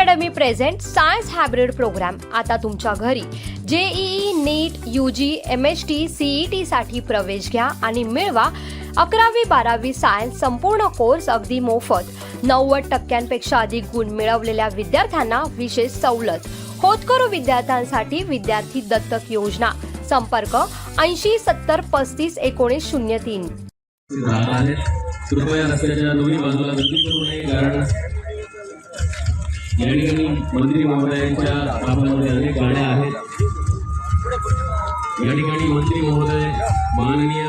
Academy present science hybrid programme आता तुमच्या घरी JEE NEET U G M H T CET साठी प्रवेश घ्या आणि मिळवा अकरावी बारावी सायन्स संपूर्ण कोर्स अगदी मोफत. नव्वद टक्क्यांपेक्षा अधिक गुण मिळवलेल्या विद्यार्थ्यांना विशेष सवलत. होतकरू विद्यार्थ्यांसाठी विद्यार्थी दत्तक योजना. संपर्क ऐंशी सत्तर पस्तीस एकोणीस शून्य तीन. कृपया रस्त्याच्या दोन्ही बाजूला गर्दी करू नये कारण या ठिकाणी मंत्री महोदयांच्या कामामध्ये अनेक गाड्या आहेत. या ठिकाणी मंत्री महोदय माननीय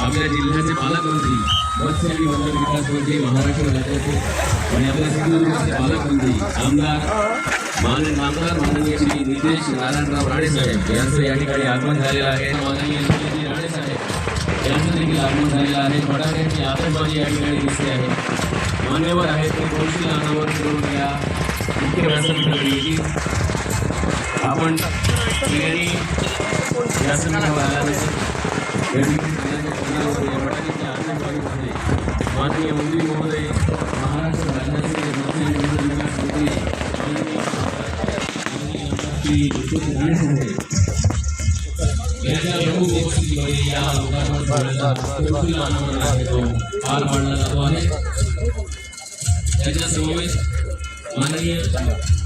आपल्या जिल्ह्याचे पालकमंत्री मत्स्य आणि बंदर विकास मंत्री महाराष्ट्र राज्याचे आणि आपल्या सिंधुदुर्गचे पालकमंत्री आमदार मान आमदार माननीय श्री नितेश नारायणराव राणे साहेब यांचं या ठिकाणी आगमन झालेलं आहे. माननीय नितेशजी राणे साहेब यांचं देखील आगमन झालेलं आहे. फटाक्यांची आतंकवादी या ठिकाणी दिसते आहे. मान्यवर आहेत ते गोष्टी अनावर करून या मुख्य व्यासपीठावर आपण ठिकाणी व्यासपीठावर आल्यानंतर माननीय मंत्री महोदय महाराष्ट्र राज्याचे मंत्री विकास मंत्री यांच्या प्रमुख उपस्थितीमध्ये या लोकांवर आहे तो पार पाडला जातो आहे त्याच्या समवेत माननीय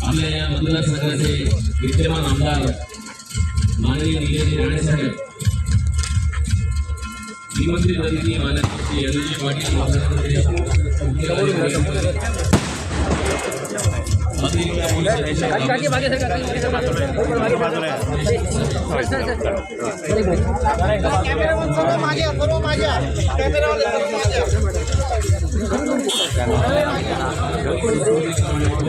आपल्या या मतदारसंघाचे विद्यमान आमदार, माननीय निलेजी राणे साहेब निमंत्रित अतिथी माननीय श्री अनिलजी पाटील आपल्याकडे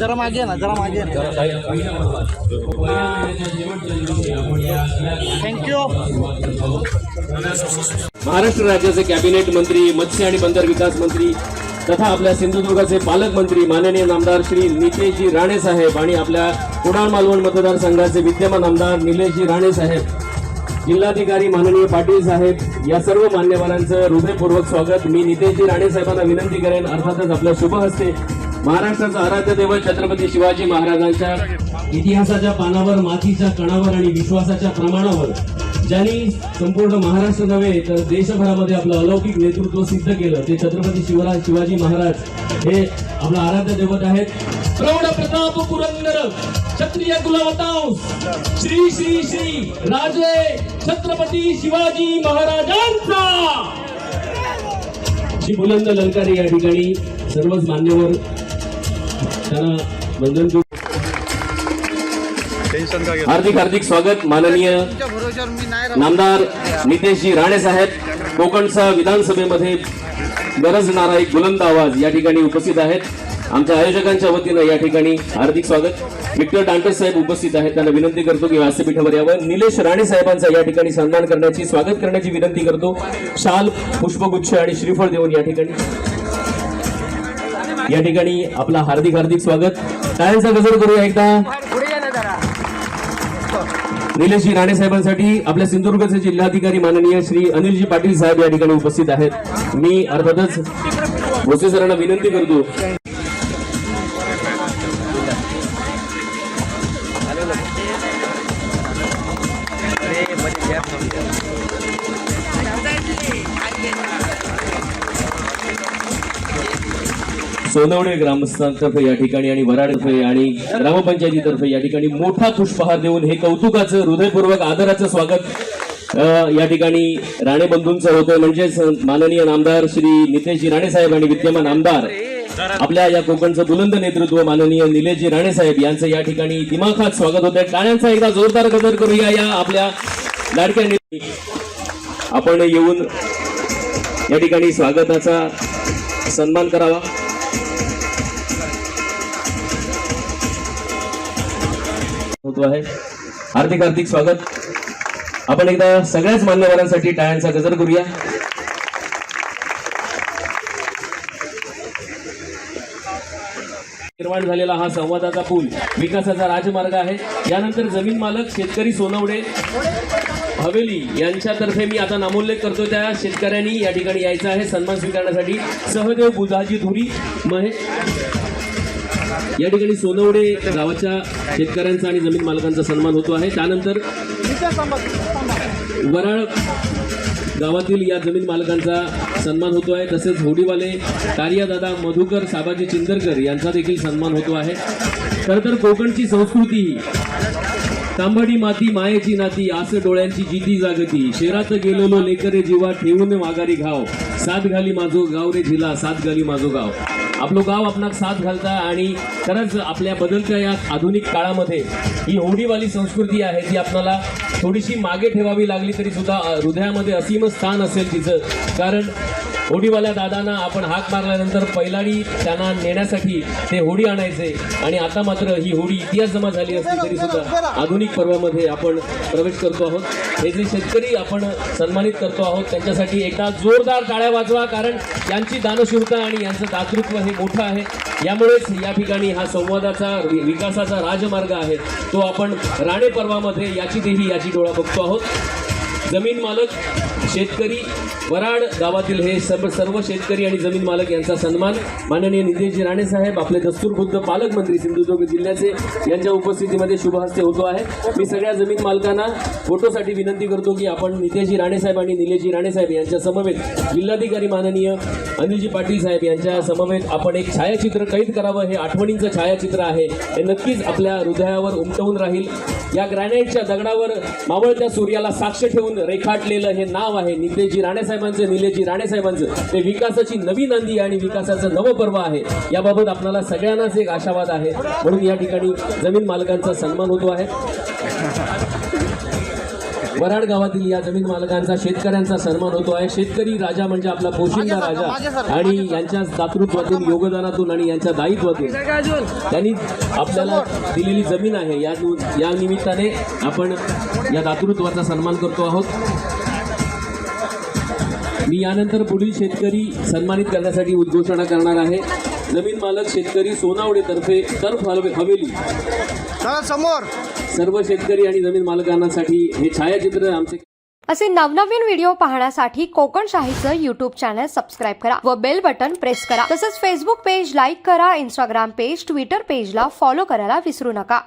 जरा मागे ना जरा मागे थँक्यू महाराष्ट्र राज्याचे कॅबिनेट मंत्री मत्स्य आणि बंदर विकास मंत्री तथा आपल्या सिंधुदुर्गाचे पालकमंत्री माननीय आमदार श्री नितेशजी राणे साहेब आणि आपल्या कुडाळ मालवण मतदारसंघाचे विद्यमान आमदार निलेशजी राणे साहेब. जिल्हाधिकारी माननीय पाटील साहेब या सर्व मान्यवरांचं हृदयपूर्वक स्वागत. मी नितेशजी राणे साहेबांना विनंती करेन अर्थातच आपल्या शुभ हस्ते महाराष्ट्राचा आराध्य दैवत छत्रपती शिवाजी महाराजांच्या इतिहासाच्या पानावर मातीच्या कणावर आणि विश्वासाच्या प्रमाणावर ज्यांनी संपूर्ण महाराष्ट्र नव्हे तर देशभरामध्ये आपलं अलौकिक नेतृत्व सिद्ध केलं. ते छत्रपती शिवराज शिवाजी महाराज हे आपलं आराध्य दैवत आहेत. प्रौढ प्रताप पुरंदर क्षत्रिय कुलवतांस श्री श्री श्री राजे छत्रपती शिवाजी महाराजांचा! श्री बुलंद ललकारी या ठिकाणी सर्वच मान्यवर त्यांना वंदन हार्दिक हार्दिक स्वागत माननीय नामदार नितेशजी राणे साहेब कोकणचा विधानसभेमध्ये गरजणारा एक बुलंद आवाज या ठिकाणी उपस्थित आहेत. आमच्या आयोजकांच्या वतीनं या ठिकाणी हार्दिक स्वागत. विक्टर डांटे साहेब उपस्थित आहेत. त्यांना विनंती करतो की व्यासपीठावर यावं. निलेश राणे साहेबांचा या ठिकाणी सन्मान करण्याची स्वागत करण्याची विनंती करतो. शाल पुष्पगुच्छ आणि श्रीफळ देऊन या ठिकाणी. या ठिकाणी आपला हार्दिक हार्दिक स्वागत. टाळ्यांचा गजर करूया एकदा. निलेशजी राणे साहेबांसाठी आपल्या सिंधुदुर्गचे जिल्हाधिकारी माननीय श्री अनिलजी पाटील साहेब या ठिकाणी उपस्थित आहेत. मी अर्थातच भोसे सरांना विनंती करतो. सोनवणे ग्रामस्थांतर्फे या ठिकाणी आणि वराडतर्फे आणि ग्रामपंचायतीतर्फे या ठिकाणी मोठा पुष्पहार देऊन हे कौतुकाचं हृदयपूर्वक आदराचं स्वागत या ठिकाणी राणे बंधूंचं होतं. म्हणजेच माननीय नामदार श्री नितेशजी राणे साहेब आणि विद्यमान आमदार आपल्या या कोकणचं बुलंद नेतृत्व माननीय निलेशजी राणे साहेब यांचं या ठिकाणी दिमाखात स्वागत होतं टाळ्यांचा एकदा जोरदार कदर करूया या आपल्या लाडक्या आपण येऊन या ठिकाणी स्वागताचा सन्मान करावा. होतो आहे. हार्दिक हार्दिक स्वागत. आपण एकदा सगळ्याच मान्यवरांसाठी टाळ्यांचा गजर करूया. निर्माण झालेला हा संवादाचा पूल विकासाचा राजमार्ग आहे. यानंतर जमीन मालक शेतकरी सोनवडे हवेली यांच्यातर्फे मी आता नामोल्लेख करतो त्या शेतकऱ्यांनी या ठिकाणी यायचं आहे. सन्मान स्वीकारण्यासाठी सहदेव बुधाजी धुरी महेश या ठिकाणी सोनवडे गावाच्या शेतकऱ्यांचा आणि जमीन मालकांचा सन्मान होतो आहे. त्यानंतर वराळ गावातील या जमीन मालकांचा सन्मान होतो आहे. तसेच होडीवाले कार्यादादा मधुकर साबाजी चिंदरकर यांचा देखील सन्मान होतो आहे. खरंतर कोकणची संस्कृती ही तांबडी माती मायेची नाती आस डोळ्यांची जिती जागती शेरात गेलेलो लेकरे जीवा ठेवून माघारी घाव सात घाली माझो गाव रे झिला सात घाली माझो गाव. आपलं गाव आपणाक साथ घालता आणि खरंच आपल्या बदलत्या या आधुनिक काळामध्ये ही होडीवाली संस्कृती आहे ती आपल्याला थोडीशी मागे ठेवावी लागली तरी सुद्धा हृदयामध्ये असीम स्थान असेल तिचं. कारण होडीवाल्या दादांना आपण हाक मारल्यानंतर पहिलाडी त्यांना नेण्यासाठी ते होडी आणायचे. आणि आता मात्र ही होडी इतिहास जमा झाली असली तरी सुद्धा आधुनिक पर्वामध्ये आपण प्रवेश करतो आहोत. हे जे शेतकरी आपण सन्मानित करतो आहोत त्यांच्यासाठी एकदा जोरदार टाळ्या वाजवा कारण यांची दानशूरता आणि यांचं दातृत्व हे मोठं आहे. यामुळेच या ठिकाणी हा संवादाचा विकासाचा राजमार्ग आहे. तो आपण राणे पर्वामध्ये याची देही याची डोळा बघतो आहोत. जमीन मालक शेतकरी वराड गावातील हे सर्व सर्व शेतकरी आणि जमीन मालक यांचा सन्मान माननीय नितेशजी राणे साहेब आपले दस्तूरबुद्ध पालकमंत्री सिंधुदुर्ग जिल्ह्याचे यांच्या उपस्थितीमध्ये शुभहस्ते होतो आहे. मी सगळ्या जमीन मालकांना फोटोसाठी विनंती करतो की आपण नितेशजी राणे साहेब आणि निलेशजी राणे साहेब यांच्या समवेत जिल्हाधिकारी माननीय अनिलजी पाटील साहेब यांच्या समवेत आपण एक छायाचित्र कैद करावं हे आठवणींचं छायाचित्र आहे. हे नक्कीच आपल्या हृदयावर उमटवून राहील. या ग्रॅनाईटच्या दगडावर मावळत्या सूर्याला साक्ष ठेवून रेखाटलेलं हे नाव आहे नितेजी राणेसाहेबांचं निलेजी राणेसाहेबांचं ते विकासाची नवी नांदी आणि विकासाचं नवं पर्व आहे. याबाबत आपल्याला सगळ्यांनाच एक आशावाद आहे. म्हणून या ठिकाणी जमीन मालकांचा सन्मान होतो आहे. वराड गावातील या जमीन मालकांचा शेतकऱ्यांचा सन्मान होतो आहे. शेतकरी राजा म्हणजे आपला पोशिंदा राजा. आणि यांच्या दातृत्वातून योगदानातून आणि यांच्या दायित्वातून त्यांनी आपल्याला दिलेली जमीन आहे. या या निमित्ताने आपण या दातृत्वाचा सन्मान करतो आहोत. मी यानंतर पुढील शेतकरी सन्मानित करण्यासाठी उद्घोषणा करणार आहे. जमीन मालक शेतकरी सोनावडे तर्फे तर्फ हवे- हवेली. समोर. सर्व शेतकरी आणि जमीन मालकांसाठी हे छायाचित्र आमचे असे नवनवीन व्हिडिओ पाहण्यासाठी कोकण शाहीचं युट्यूब चॅनल सबस्क्राईब करा व बेल बटन प्रेस करा. तसंच फेसबुक पेज लाईक करा इंस्टाग्राम पेज ट्विटर पेजला फॉलो करायला विसरू नका.